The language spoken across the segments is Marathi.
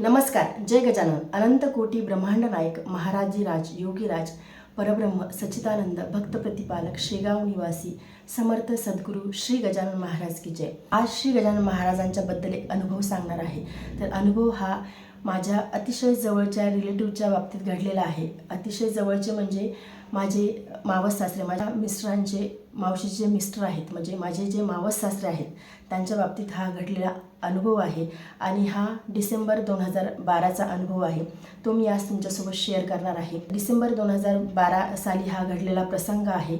नमस्कार जय गजानन. अनंत कोटी ब्रह्मांड नायक महाराजीराज योगीराज परब्रह्म सच्चिदानंद भक्त प्रतिपालक शेगाव निवासी समर्थ सद्गुरू श्री गजानन महाराज की जय. आज श्री गजानन महाराजांच्या बद्दल एक अनुभव सांगणार आहे. तर अनुभव हा माझ्या अतिशय जवळच्या रिलेटिव्हच्या बाबतीत घडलेला आहे. अतिशय जवळचे म्हणजे माझे मावस सासरे माझ्या मिस्टरांचे मावशीचे मिस्टर आहेत. म्हणजे माझे जे मावस सासरे आहेत त्यांच्या बाबतीत हा घडलेला अनुभव आहे आणि हा डिसेंबर दोन हजार बाराचा अनुभव आहे. तो मी आज तुमच्यासोबत शेअर करणार आहे. डिसेंबर दोन हजार बारा साली हा घडलेला प्रसंग आहे.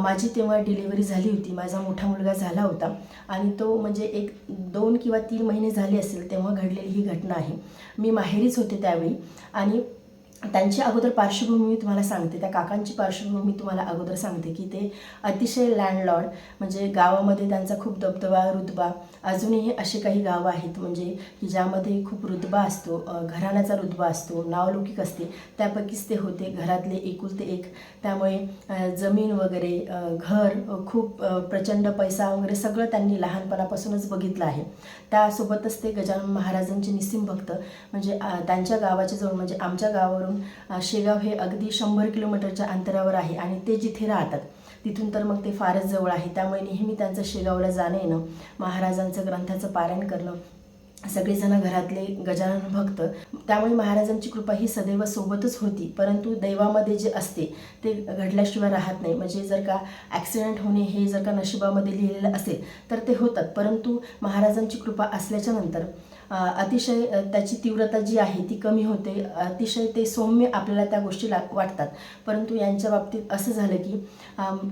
माझी तेव्हा डिलिव्हरी झाली होती. माझा मोठा मुलगा झाला होता आणि तो म्हणजे एक दोन किंवा तीन महिने झाले असेल तेव्हा घडलेली ही घटना आहे. मी माहेरीच होते त्यावेळी आणि त्यांची अगोदर पार्श्वभूमी मी तुम्हाला सांगते. त्या काकांची पार्श्वभूमी तुम्हाला अगोदर सांगते की ते अतिशय लँडलॉर्ड म्हणजे गावामध्ये त्यांचा खूप दबदबा रुतबा अजूनही असे काही गावं आहेत म्हणजे की ज्यामध्ये खूप रुतबा असतो घराण्याचा रुतबा असतो नावलौकिक असते त्यापैकीच ते होते. घरातले एकुलते एक. त्यामुळे जमीन वगैरे घर खूप प्रचंड पैसा वगैरे सगळं त्यांनी लहानपणापासूनच बघितलं आहे. त्यासोबतच ते गजानन महाराजांचे निस्सिम भक्त म्हणजे त्यांच्या गावाच्या जवळ म्हणजे आमच्या गावावरून अ, शेगाव हे अगदी शंभर किलोमीटरच्या अंतरावर आहे आणि ते जिथे राहतात तिथून तर मग ते फारच जवळ आहे. त्यामुळे नेहमी त्यांचं शेगावला जाणं येणं महाराजांचं ग्रंथाचं पारायण करणं सगळेजण घरातले गजानन भक्त त्यामुळे महाराजांची कृपा ही सदैव सोबतच होती. परंतु दैवामध्ये जे असते ते घडल्याशिवाय राहत नाही. म्हणजे जर का ॲक्सिडेंट होणे हे जर का नशिबामध्ये लिहिलेलं असेल तर ते होतात. परंतु महाराजांची कृपा असल्याच्या नंतर अतिशय त्याची तीव्रता जी आहे ती कमी होते. अतिशय ते सौम्य आपल्याला त्या गोष्टी ला वाटतात. परंतु यांच्या बाबतीत असं झालं की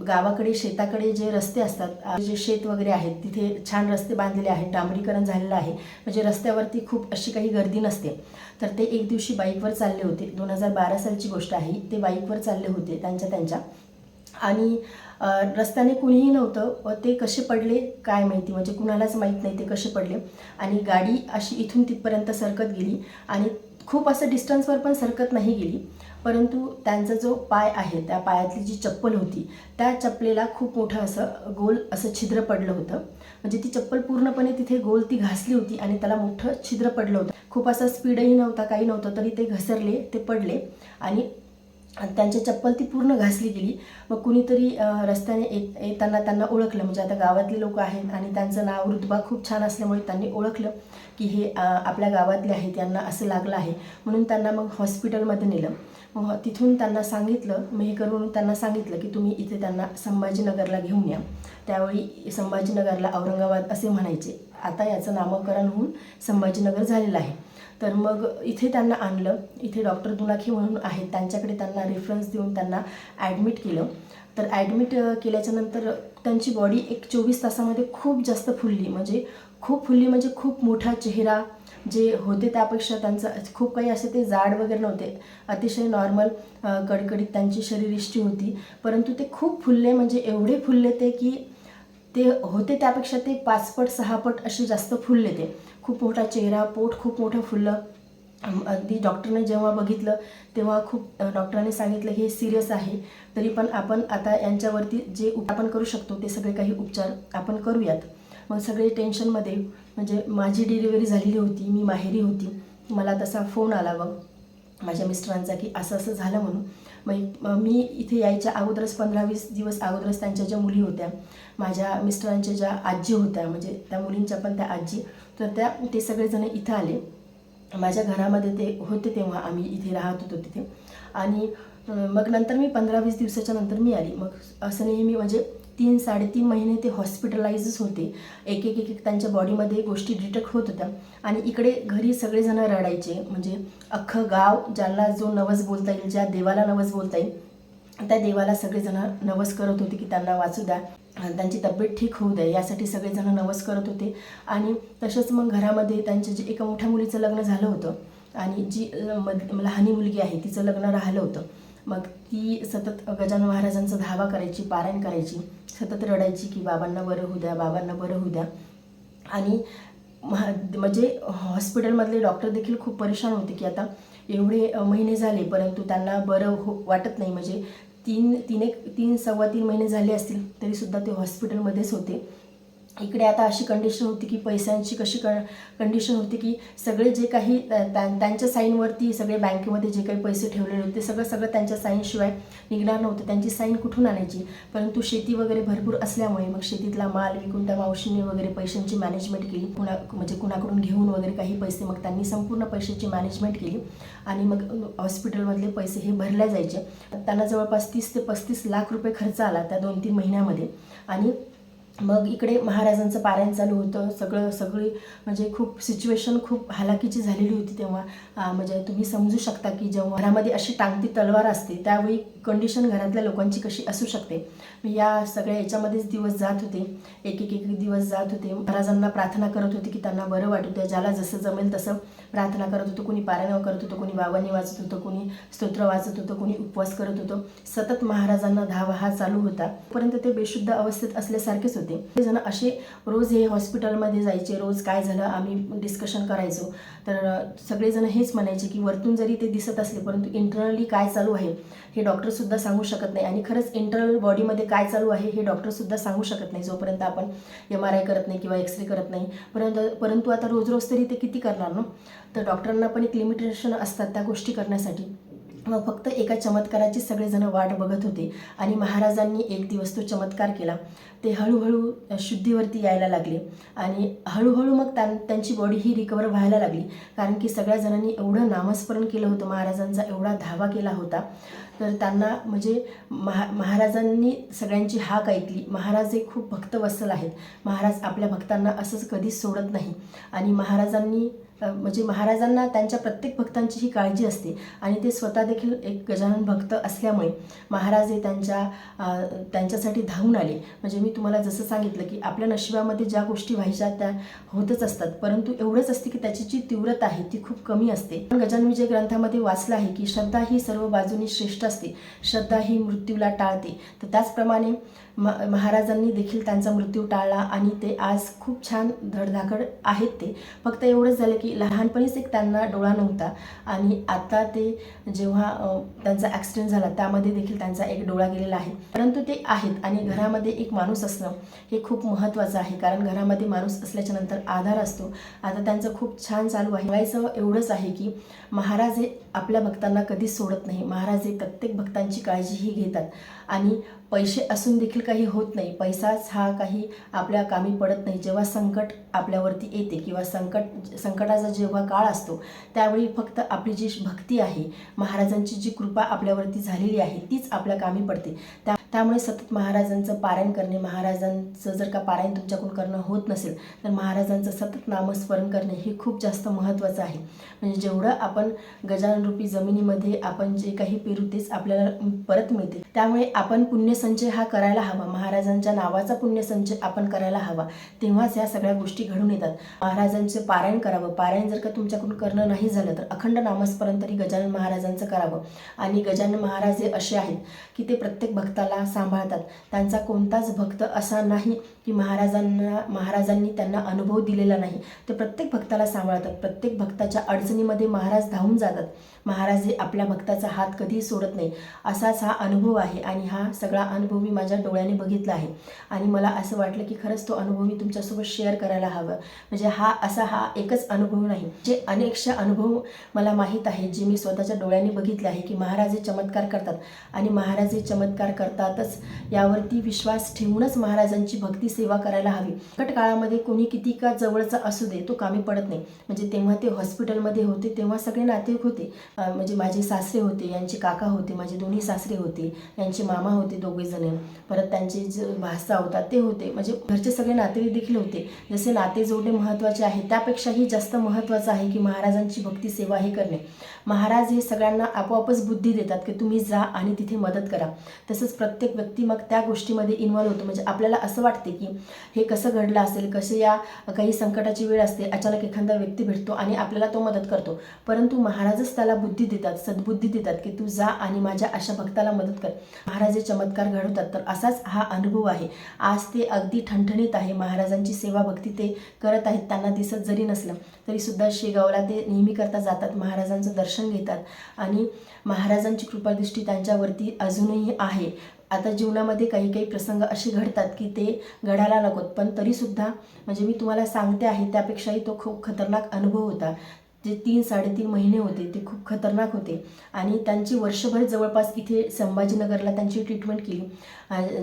गावाकडे शेताकडे जे रस्ते असतात जे शेत वगैरे आहेत तिथे छान रस्ते बांधलेले आहेत डांबरीकरण झालेलं आहे. म्हणजे रस्त्यावरती खूप अशी काही गर्दी नसते. तर ते एक दिवशी बाईकवर चालले होते. दोन हजार बारा सालची गोष्ट आहे. ते बाईकवर चालले होते त्यांच्या त्यांच्या. आणि रस्त्याने कुणीही नव्हतं व ते कसे पडले काय माहिती म्हणजे कुणालाच माहीत नाही ते कसे पडले. आणि गाडी अशी इथून तिथपर्यंत सरकत गेली आणि खूप असं डिस्टन्सवर पण सरकत नाही गेली. परंतु त्यांचा जो पाय आहे त्या पायातली जी चप्पल होती त्या चप्पलेला खूप मोठं असं गोल असं छिद्र पडलं होतं. म्हणजे ती चप्पल पूर्णपणे तिथे गोल ती घासली होती आणि त्याला मोठं छिद्र पडलं होतं. खूप असं स्पीडही नव्हता काही नव्हतं तरी ते घसरले ते पडले. आणि आणि त्यांची चप्पल ती पूर्ण घासली गेली. मग कुणीतरी रस्त्याने येत येताना त्यांना ओळखलं. म्हणजे आता गावातले लोक आहेत आणि त्यांचं नाव रुतबा खूप छान असल्यामुळे त्यांनी ओळखलं की हे आपल्या गावातले आहेत यांना असं लागलं आहे. म्हणून त्यांना मग हॉस्पिटलमध्ये नेलं. मग तिथून त्यांना सांगितलं मी हे करून त्यांना सांगितलं की तुम्ही इथे त्यांना संभाजीनगरला घेऊन या. त्यावेळी संभाजीनगरला औरंगाबाद असे म्हणायचे. आता याचं नामकरण होऊन संभाजीनगर झालेलं आहे. तर मग इथे त्यांना आणलं. इथे डॉक्टर दुनाखी म्हणून आहेत. त्यांच्याकडे त्यांना रेफरन्स देऊन त्यांना ॲडमिट केलं. तर ॲडमिट केल्याच्यानंतर त्यांची बॉडी एक चोवीस तासामध्ये खूप जास्त फुलली. म्हणजे खूप फुलली म्हणजे खूप मोठा चेहरा जे होते त्यापेक्षा त्यांचं खूप काही असे ते जाड वगैरे नव्हते. अतिशय नॉर्मल कडकडीत त्यांची शरीरयष्टी होती. परंतु ते खूप फुलले. म्हणजे एवढे फुलले ते की ते होते त्यापेक्षा ते पाच सहापट सहा असे जास्त फुलले ते. खूप मोठा चेहरा पोट खूप मोठं फुललं. अगदी डॉक्टरने जेव्हा बघितलं तेव्हा खूप डॉक्टरांनी सांगितलं हे सिरियस आहे. तरी पण आपण आता यांच्यावरती जे आपण करू शकतो ते सगळे काही उपचार आपण करूयात. मग सगळे टेन्शनमध्ये म्हणजे माझी डिलिव्हरी झालेली होती मी माहेरी होती मला तसा फोन आला व माझ्या मिस्टरांचा की असं असं झालं म्हणून. मग मी इथे यायच्या अगोदरच पंधरा वीस दिवस अगोदरच त्यांच्या ज्या मुली होत्या माझ्या मिस्टरांच्या ज्या आजी होत्या म्हणजे त्या मुलींच्या पण त्या आजी तर त्या ते सगळेजण इथं आले. माझ्या घरामध्ये ते होते तेव्हा आम्ही इथे राहत होतो तिथे. आणि मग नंतर मी पंधरा वीस दिवसाच्या नंतर मी आली. मग असं नेहमी म्हणजे तीन साडेतीन महिने ते हॉस्पिटलाइजच होते. एक एक एक एक त्यांच्या बॉडीमध्ये गोष्टी डिटेक्ट होत होत्या. आणि इकडे घरी सगळेजण रडायचे. म्हणजे अख्खं गाव ज्याला जो नवस बोलता येईल ज्या देवाला नवस बोलता येईल त्या देवाला सगळेजण नवस करत होते की त्यांना वाचू द्या. त्यांची तब्येत ठीक होऊ द्या यासाठी सगळेजण नवस करत होते. आणि तसंच मग घरामध्ये त्यांच्या जे एका मोठ्या मुलीचं लग्न झालं होतं आणि जी मद लहानी मुलगी आहे तिचं लग्न राहिलं होतं. मग ती सतत गजानन महाराजांचा धावा करायची पारायण करायची सतत रडायची की बाबांना बरं होऊ द्या बाबांना बरं होऊ द्या. आणि महा म्हणजे हॉस्पिटलमधले डॉक्टर देखील खूप परेशान होते की आता एवढे महिने झाले परंतु त्यांना बरं हो वाटत नाही. म्हणजे तीन तीन एक तीन सव्वा तीन महिने झाले असतील तरीसुद्धा ते हॉस्पिटलमध्येच होते. इकडे आता अशी कंडिशन होती की पैशांची कशी क कंडिशन होती की सगळे जे काही त्यांच्या साईनवरती सगळे बँकेमध्ये जे काही पैसे ठेवलेले होते सगळं सगळं त्यांच्या साईनशिवाय निघणार नव्हतं. त्यांची साईन कुठून आणायची? परंतु शेती वगैरे भरपूर असल्यामुळे मग शेतीतला माल विकून त्या मावशीने वगैरे पैशांची मॅनेजमेंट केली. कुणा म्हणजे कुणाकडून घेऊन वगैरे काही पैसे मग त्यांनी संपूर्ण पैशाची मॅनेजमेंट केली. आणि मग हॉस्पिटलमधले पैसे हे भरले जायचे. त्यांना जवळपास तीस ते पस्तीस लाख रुपये खर्च आला त्या दोन तीन महिन्यामध्ये. आणि मग इकडे महाराजांचं पारायण चालू होतं. सगळं सगळी म्हणजे खूप सिच्युएशन खूप हालाकीची झालेली होती तेव्हा. म्हणजे तुम्ही समजू शकता की जेव्हा घरामध्ये अशी टांगती तलवार असते त्यावेळी कंडिशन घरातल्या लोकांची कशी असू शकते. या सगळ्या याच्यामध्येच दिवस जात होते. एक एक एक दिवस जात होते. महाराजांना प्रार्थना करत होते की त्यांना बरं वाटू द्या. ज्याला जसं जमेल तसं प्रार्थना करत होतो कोणी पारायण करत होतं कोणी बाबांनी वाचत होतं कोणी स्तोत्र वाचत होतं कोणी उपवास करत होतं. सतत महाराजांना धावा हा चालू होता. पर्यंत ते बेशुद्ध अवस्थेत असल्यासारखेच होते. ते जण असे रोज हे हॉस्पिटलमध्ये जायचे रोज काय झालं आम्ही डिस्कशन करायचो. तर सगळेजण हेच म्हणायचे की वरतून जरी ते दिसत असले परंतु इंटरनली काय चालू आहे हे डॉक्टरसुद्धा सांगू शकत नाही. आणि खरंच इंटरनल बॉडीमध्ये काय चालू आहे हे डॉक्टरसुद्धा सांगू शकत नाही. जोपर्यंत आपण एम आर आय करत नाही किंवा एक्सरे करत नाही. परंतु परंतु आता रोज रोज तरी ते किती करणार ना? तर डॉक्टरांना पण एक लिमिटेशन असतात त्या गोष्टी करण्यासाठी. मग फक्त एका चमत्काराची सगळेजण वाट बघत होते आणि महाराजांनी एक दिवस तो चमत्कार केला. ते हळूहळू शुद्धीवरती यायला लागले आणि हळूहळू मग त्यां त्यांची बॉडी ही रिकवर व्हायला लागली. कारण की सगळ्या जणांनी एवढं नामस्मरण केलं होतं महाराजांचा एवढा धावा केला होता. तर त्यांना म्हणजे महा महाराजांनी सगळ्यांची हाक ऐकली. महाराज हे खूप भक्तवत्सल आहेत. महाराज आपल्या भक्तांना असंच कधीच सोडत नाही. आणि महाराजांनी म्हणजे महाराजांना त्यांच्या प्रत्येक भक्तांची ही काळजी असते. आणि ते स्वतः देखील एक गजानन भक्त असल्यामुळे महाराज हे त्यांच्या त्यांच्यासाठी धावून आले. म्हणजे मी तुम्हाला जसं सांगितलं की आपल्या नशिबामध्ये ज्या गोष्टी व्हायच्या त्या होतच असतात. परंतु एवढंच असते की त्याची जी तीव्रता आहे ती खूप कमी असते. पण गजानन विजय ग्रंथामध्ये वाचलं आहे की श्रद्धा ही सर्व बाजूनी श्रेष्ठ असते. श्रद्धा ही मृत्यूला टाळते. तर त्याचप्रमाणे म महाराजांनी देखील त्यांचा मृत्यू टाळला आणि ते आज खूप छान धडधाकड आहेत ते. फक्त एवढंच झालं की की लहानपणीच एक त्यांना डोळा नव्हता. आणि आता ते जेव्हा त्यांचा ॲक्सिडेंट झाला त्यामध्ये देखील त्यांचा एक डोळा गेलेला आहे. परंतु ते आहेत आणि घरामध्ये एक माणूस असणं हे खूप महत्त्वाचं आहे. कारण घरामध्ये माणूस असल्याच्या नंतर आधार असतो. आता त्यांचं खूप छान चालू आहे. व्हायचं एवढंच आहे की महाराज हे आपल्या भक्तांना कधीच सोडत नाही. महाराज हे प्रत्येक भक्तांची काळजीही घेतात. आणि पैसे असून देखील काही होत नाही. पैसाच हा काही आपल्या कामी पडत नाही. जेव्हा संकट आपल्यावरती येते किंवा संकट संकटाचा जेव्हा काळ असतो त्यावेळी फक्त आपली जी भक्ती आहे महाराजांची जी कृपा आपल्यावरती झालेली आहे तीच आपल्या कामी पडते. त्या त्यामुळे सतत महाराजांचं पारायण करणे महाराजांचं जर का पारायण तुमच्याकडून करणं होत नसेल तर महाराजांचं सतत नामस्मरण करणे हे खूप जास्त महत्त्वाचं आहे. म्हणजे जेवढं आपण गजाननरूपी जमिनीमध्ये आपण जे काही पेरू तेच आपल्याला परत मिळते. त्यामुळे आपण पुण्यसंचय हा करायला हवा. महाराजांच्या नावाचा पुण्यसंचय आपण करायला हवा. तेव्हाच या सगळ्या गोष्टी घडून येतात. महाराजांचे पारायण करावं. पारायण जर का तुमच्याकडून करणं नाही झालं तर अखंड नामस्मरण तरी गजानन महाराजांचं करावं. आणि गजानन महाराज हे असे आहेत की ते प्रत्येक भक्ताला सांभाळतात. त्यांचा कोणताच भक्त असा नाही की महाराजांना महाराजांनी त्यांना अनुभव दिलेला नाही. ते प्रत्येक भक्ताला सांभाळतात. प्रत्येक भक्ताच्या अडचणीमध्ये महाराज धावून जातात. महाराज हे आपल्या भक्ताचा हात कधीही सोडत नाही. असाच हा अनुभव आहे आणि हा सगळा अनुभव मी माझ्या डोळ्याने बघितला आहे. आणि मला असं वाटलं की खरंच तो अनुभव मी तुमच्यासोबत शेअर करायला हवं. म्हणजे हा असा हा एकच अनुभव नाही. जे अनेकशे अनुभव मला माहीत आहेत जे मी स्वतःच्या डोळ्याने बघितले आहे की महाराज हे चमत्कार करतात. आणि महाराज हे चमत्कार करतातच यावरती विश्वास ठेवूनच महाराजांची भक्ती सेवा करायला हवी. कट काळामध्ये कोणी किती का जवळचा असू दे तो कामी पडत नाही. म्हणजे तेव्हा ते हॉस्पिटलमध्ये होते तेव्हा सगळे नातेवाईक होते. म्हणजे माझे सासरे होते यांचे काका होते माझे दोन्ही सासरे होते यांचे मामा होते दोघेजण परत त्यांचे जे भासा होता ते होते. म्हणजे घरचे सगळे नातेवाईक देखील होते. जसे नाते जोडणे महत्त्वाचे आहे त्यापेक्षाही जास्त महत्त्वाचं आहे की महाराजांची भक्ती सेवा हे करणे. महाराज हे सगळ्यांना आपोआपच बुद्धी देतात की तुम्ही जा आणि तिथे मदत करा. तसंच प्रत्येक प्रत्येक व्यक्ती मग त्या गोष्टीमध्ये इन्व्हॉल्व होतो. म्हणजे आपल्याला असं वाटते की हे कसं घडलं असेल कसे या काही संकटाची वेळ असते अचानक एखादा व्यक्ती भेटतो आणि आपल्याला तो मदत करतो. परंतु महाराजच त्याला बुद्धी देतात सद्बुद्धी देतात की तू जा आणि माझ्या अशा भक्ताला मदत कर. महाराज हे चमत्कार घडवतात. तर असाच हा अनुभव आहे. आज ते अगदी ठणठणीत आहे. महाराजांची सेवा भक्ती ते करत आहेत. त्यांना दिसत जरी नसलं तरी सुद्धा शेगावला ते नेहमी करता जातात. महाराजांचं दर्शन घेतात. आणि महाराजांची कृपादृष्टी त्यांच्यावरती अजूनही आहे. आता जीवनामध्ये काही काही प्रसंग असे घडतात की ते घडायला नकोत पण तरीसुद्धा म्हणजे मी तुम्हाला सांगते आहे त्यापेक्षाही तो खूप खतरनाक अनुभव होता. जे तीन साडेतीन महिने होते ते खूप खतरनाक होते. आणि त्यांची वर्षभर जवळपास इथे संभाजीनगरला त्यांची ट्रीटमेंट केली.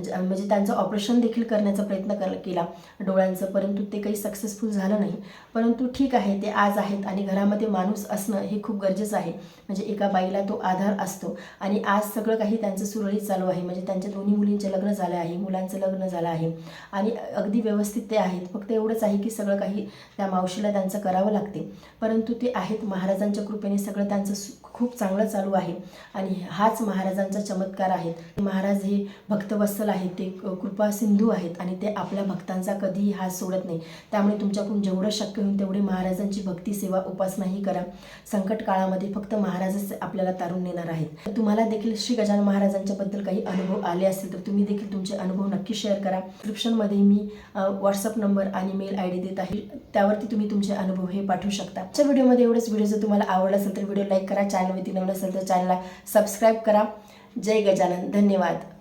ज- म्हणजे त्यांचं ऑपरेशन देखील करण्याचा प्रयत्न कर केला डोळ्यांचं. परंतु ते काही सक्सेसफुल झालं नाही. परंतु ठीक आहे ते आज आहेत आणि घरामध्ये माणूस असणं हे खूप गरजेचं आहे. म्हणजे एका बाईला तो आधार असतो. आणि आज सगळं काही त्यांचं सुरळीत चालू आहे. म्हणजे त्यांच्या दोन्ही मुलींचे लग्न झालं आहे मुलांचं लग्न झालं आहे. आणि अगदी व्यवस्थित ते आहेत. फक्त एवढंच आहे की सगळं काही त्या मावशीला त्यांचं करावं लागते. परंतु ते आहेत. महाराजांच्या कृपेने सगळं त्यांचं खूप चांगलं चालू आहे. आणि हाच महाराजांचा चमत्कार आहेत महाराज हे भक्तवत्सल आहेत. ते कृपा सिंधू आहेत आणि ते आपल्या भक्तांचा कधीही हात सोडत नाही. त्यामुळे तुमच्याकडून जेवढं शक्य होईल तेवढी महाराजांची भक्ती सेवा उपासनाही करा. संकट काळामध्ये फक्त महाराजच आपल्याला तारून नेणार आहेत. तर तुम्हाला देखील श्री गजानन महाराजांच्या बद्दल काही अनुभव आले असतील तर तुम्ही देखील तुमचे अनुभव नक्की शेअर करा. डिस्क्रिप्शनमध्ये मी व्हॉट्सअप नंबर आणि मेल आय डी देत आहे. त्यावरती तुम्ही तुमचे अनुभव हे पाठवू शकता. आजच्या व्हिडिओमध्ये एवढंच व्हिडिओ जर तुम्हाला आवडला असेल तर व्हिडिओ लाईक करा. चॅनलवरती नवीन असेल तर चॅनलला सबस्क्राईब करा. जय गजानन. धन्यवाद.